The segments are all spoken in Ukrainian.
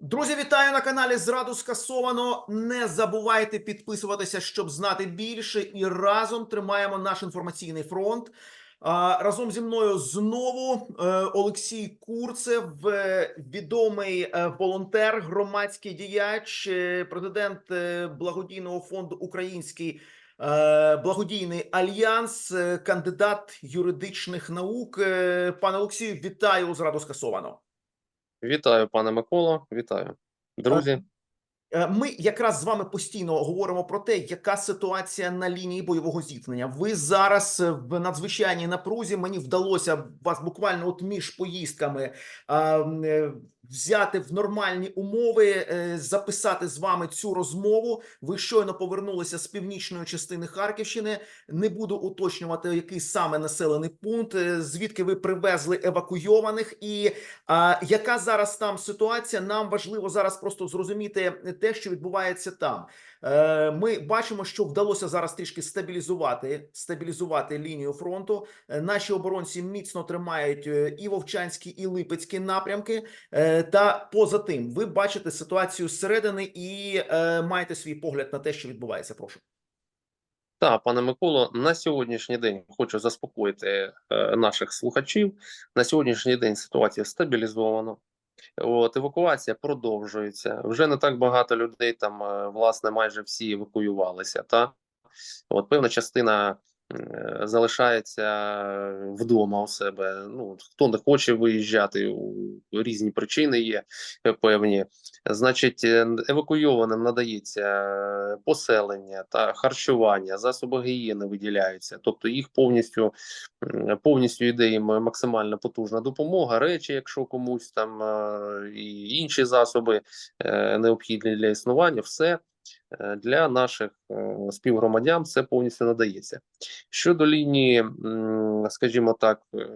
Друзі, вітаю на каналі Зраду скасовано. Не забувайте підписуватися, щоб знати більше, і разом тримаємо наш інформаційний фронт. Разом зі мною знову е, Олексій Курцев, відомий е, волонтер, громадський діяч, е, президент благодійного фонду Український благодійний альянс, кандидат юридичних наук. Пане Олексію, вітаю у зраду скасовано. Вітаю, пане Миколо. Вітаю, друзі. Е, Ми якраз з вами постійно говоримо про те, яка ситуація на лінії бойового зіткнення. Ви зараз е, в надзвичайній напрузі. Мені вдалося вас буквально от між поїздками е, взяти в нормальні умови, е, записати з вами цю розмову. Ви щойно повернулися з північної частини Харківщини. Не буду уточнювати, який саме населений пункт, е, звідки ви привезли евакуйованих, і а, яка зараз там ситуація? Нам важливо зараз просто зрозуміти те, що відбувається там. Е, Ми бачимо, що вдалося зараз трішки стабілізувати стабілізувати лінію фронту. Е, Наші оборонці міцно тримають е, і Вовчанські, і Липецькі напрямки. Та поза тим, ви бачите ситуацію зсередини і маєте свій погляд на те, що відбувається. Прошу. Так, пане Миколо, на сьогоднішній день хочу заспокоїти наших слухачів. На сьогоднішній день ситуація стабілізована. От евакуація продовжується. Вже не так багато людей там, е, власне, майже всі евакуювалися. Та от певна частина залишається вдома у себе. Ну хто не хоче виїжджати, різні причини є е, певні. Значить, е, евакуйованим надається е, поселення та харчування, засоби гігієни виділяються, тобто їх повністю повністю йде їм максимально потужна допомога, речі, якщо комусь там е, і інші засоби е, необхідні для існування, все е, для наших е, співгромадян це повністю надається. Щодо лінії, скажімо так, е,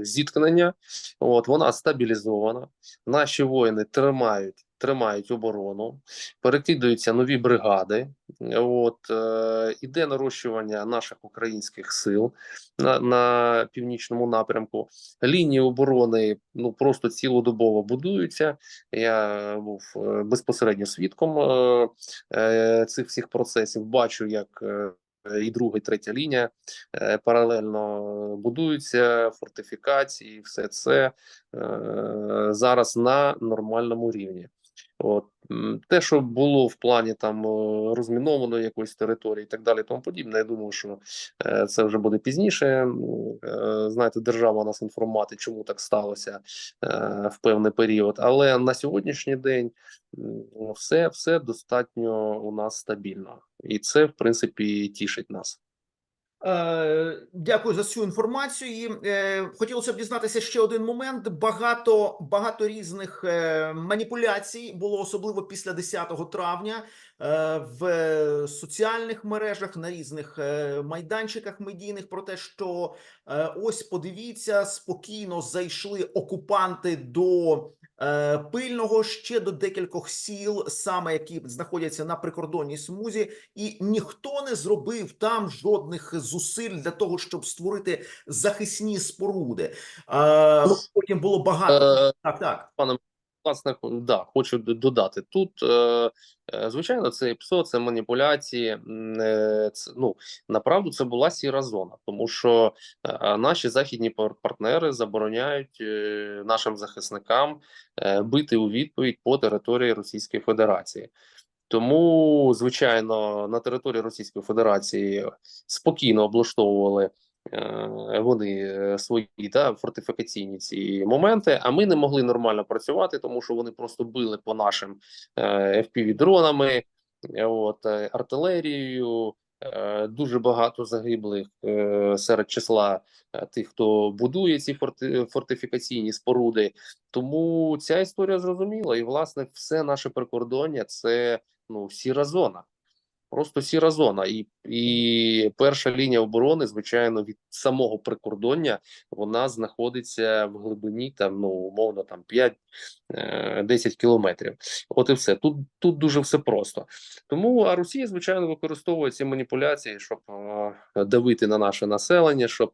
зіткнення, от вона стабілізована. Наші воїни тримають. Тримають оборону, перекидаються нові бригади. От е, іде нарощування наших українських сил на, на північному напрямку. Лінії оборони ну просто цілодобово будуються. Я був е, безпосередньо свідком е, е, цих всіх процесів. Бачу, як і друга, і третя лінія паралельно будуються, фортифікації, все це зараз на нормальному рівні. От те, що було в плані там е, розмінованої якоїсь території, і так далі, тому подібне. Я думаю, що е, це вже буде пізніше. Е, Знаєте, держава нас інформувати, чому так сталося в певний період. Але на сьогоднішній день все, все достатньо у нас стабільно, і це в принципі тішить нас. Е, Дякую за цю інформацію. Е, хотілося б дізнатися ще один момент. Багато багато різних е, маніпуляцій було особливо після 10 травня в соціальних мережах на різних майданчиках медійних про те, що ось подивіться, спокійно зайшли окупанти до пильного ще до декількох сіл, саме які знаходяться на прикордонній смузі, і ніхто не зробив там жодних зусиль для того, щоб створити захисні споруди. Е, потім було багато так, так, так. Власне, да, хочу додати тут. Е, е, звичайно, це ПСО, це маніпуляції. Це, ну направду це була сіра зона, тому що е, наші західні пар- партнери забороняють нашим захисникам бити у відповідь по території Російської Федерації. Тому, звичайно, на території Російської Федерації спокійно облаштовували вони е, свої та фортифікаційні ці моменти. А ми не могли нормально працювати, тому що вони просто били по нашим е, fpv дронами, е, от е, артилерією. Е, Дуже багато загиблих е, серед числа е, тих, хто будує ці форти, фортифікаційні споруди. Тому ця історія зрозуміла, і власне все наше прикордоння це ну сіра зона. Просто сіра зона, і, і перша лінія оборони, звичайно, від самого прикордоння вона знаходиться в глибині там, ну умовно, там 5-10 кілометрів. От і все. Тут тут дуже все просто. Тому а Росія, звичайно, використовує ці маніпуляції, щоб е, давити на наше населення, щоб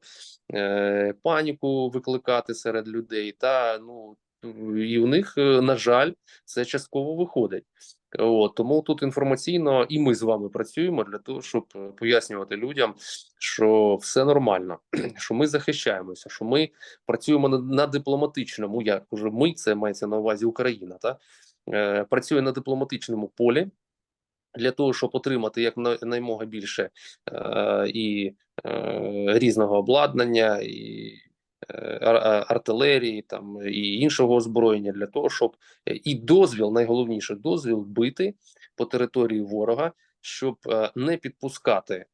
е, паніку викликати серед людей. Та ну і у них, е, на жаль, це частково виходить. От, тому тут інформаційно і ми з вами працюємо для того, щоб е, пояснювати людям, що все нормально, що ми захищаємося, що ми працюємо на, на дипломатичному. Я кажу, ми це мається на увазі Україна, та е, працює на дипломатичному полі для того, щоб отримати як наймога більше е, і е, різного обладнання, і артилерії, там і іншого озброєння для того, щоб е, і дозвіл, найголовніше дозвіл бити по території ворога, щоб е, не підпускати е,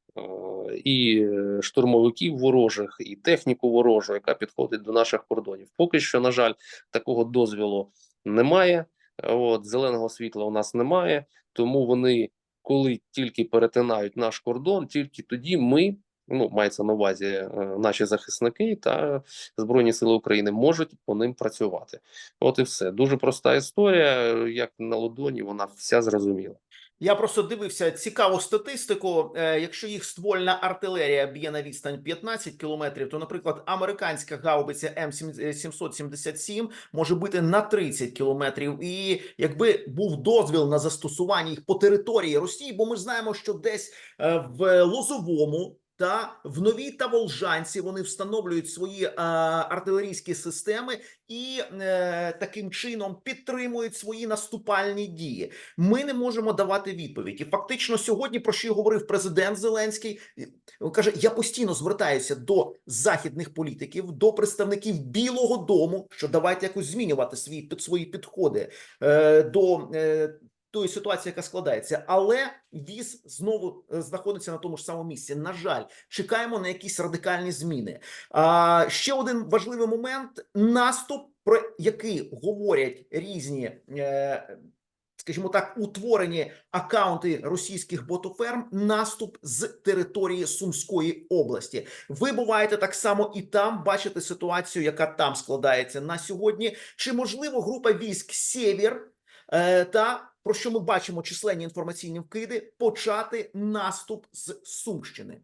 і е, штурмовиків ворожих, і техніку ворожу, яка підходить до наших кордонів. Поки що, на жаль, такого дозвілу немає. От зеленого світла у нас немає, тому вони, коли тільки перетинають наш кордон, тільки тоді ми. Ну, мається на увазі е, наші захисники та Збройні Сили України можуть по ним працювати. От і все. Дуже проста історія, е, як на ладоні, вона вся зрозуміла. Я просто дивився цікаву статистику. Е, якщо їх ствольна артилерія б'є на відстань 15 кілометрів, то, наприклад, американська гаубиця М777 може бити на 30 кілометрів. І якби був дозвіл на застосування їх по території Росії, бо ми знаємо, що десь е, в Лозовому. Та в новій Таволжанці вони встановлюють свої е, артилерійські системи і е, таким чином підтримують свої наступальні дії. Ми не можемо давати відповідь. І фактично сьогодні про що говорив президент Зеленський. Він каже: я постійно звертаюся до західних політиків, до представників Білого Дому, що давайте якось змінювати свої під свої підходи е, до. Е, Тої ситуації, яка складається, але віз знову е, знаходиться на тому ж самому місці. На жаль, чекаємо на якісь радикальні зміни. А ще один важливий момент: наступ, про який говорять різні е, скажімо так, утворені акаунти російських ботоферм наступ з території Сумської області. Ви буваєте так само і там бачите ситуацію, яка там складається на сьогодні. Чи можливо група військ Сєвєр е, та про що ми бачимо численні інформаційні вкиди, почати наступ з Сумщини?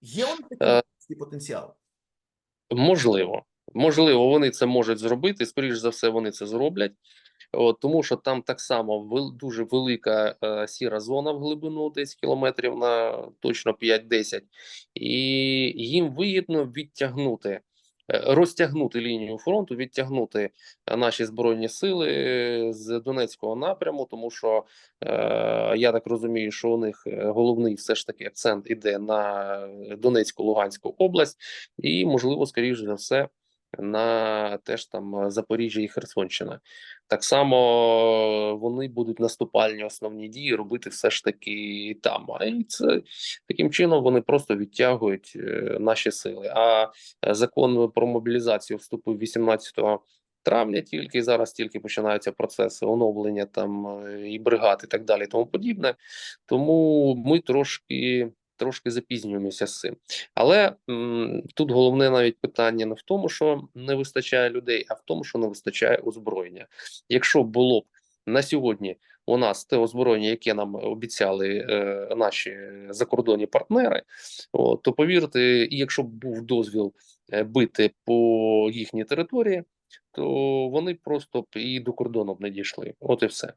Є он Е. такий потенціал? Можливо, можливо, вони це можуть зробити. Скоріш за все, вони це зроблять. От, тому що там так само вел, дуже велика е, сіра зона в глибину, десь кілометрів на точно 5-10, і їм вигідно відтягнути, е, розтягнути лінію фронту, відтягнути е, наші збройні сили е, з Донецького напряму, тому що е, я так розумію, що у них е, головний все ж таки акцент іде на Донецьку Луганську область, і можливо, скоріш за все. На теж там е, Запоріжжя і Херсонщина. Так само вони будуть наступальні основні дії робити все ж таки там. А і це таким чином вони просто відтягують е, наші сили. А е, закон про мобілізацію вступив 18 травня, тільки зараз тільки починаються процеси оновлення там е, і бригад, і так далі, і тому подібне. Тому ми трошки. Трошки запізнюємося з цим, але м, тут головне навіть питання не в тому, що не вистачає людей, а в тому, що не вистачає озброєння. Якщо було б на сьогодні у нас те озброєння, яке нам обіцяли е, наші закордонні партнери, о, то повірте, якщо б був дозвіл е, бити по їхній території, то вони просто б і до кордону б не дійшли. От і все.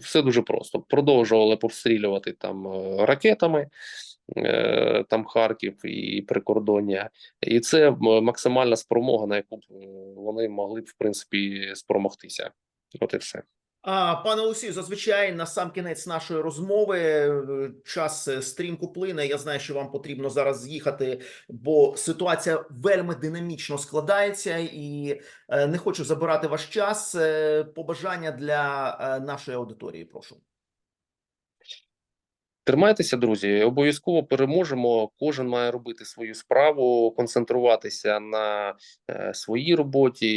Все, дуже просто. Продовжували повстрілювати там е, ракетами. е, Там Харків і прикордоння, і це максимальна спромога, на яку б е, вони могли б в принципі спромогтися. От і все. А, пане Олексію, зазвичай на сам кінець нашої розмови е, час стрімку стрімко плине. Я знаю, що вам потрібно зараз з'їхати, бо ситуація вельми динамічно складається, і е, не хочу забирати ваш час. Е, Побажання для е, нашої аудиторії. Прошу. Тримайтеся, друзі, обов'язково переможемо. Кожен має робити свою справу, концентруватися на е, своїй роботі.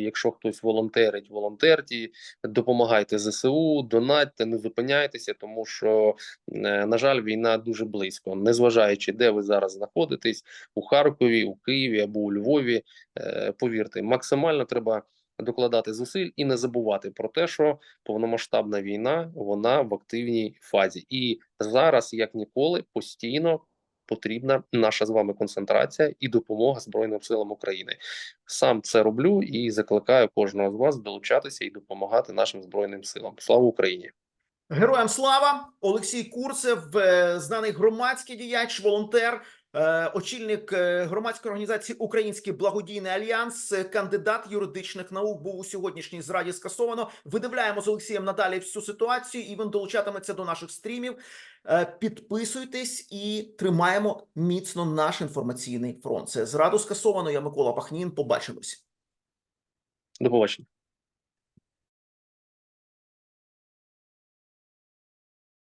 Якщо хтось волонтерить, волонтерті, допомагайте ЗСУ, донатьте, не зупиняйтеся, тому що, е, на жаль, війна дуже близько, незважаючи, де ви зараз знаходитесь, у Харкові, у Києві або у Львові. Е, повірте, максимально треба. Докладати зусиль і не забувати про те, що повномасштабна війна вона в активній фазі, і зараз, як ніколи, постійно потрібна наша з вами концентрація і допомога Збройним силам України. Сам це роблю і закликаю кожного з вас долучатися і допомагати нашим збройним силам. Слава Україні! Героям слава Олексій Курцев, е, знаний громадський діяч, волонтер, очільник е, громадської організації Український благодійний альянс, е, кандидат юридичних наук був у сьогоднішній зраді скасовано. Видивляємо з Олексієм надалі всю ситуацію, і він долучатиметься до наших стрімів. Е, Підписуйтесь і тримаємо міцно наш інформаційний фронт. Це зраду скасовано. Я Микола Пахнін. Побачимось. До побачення.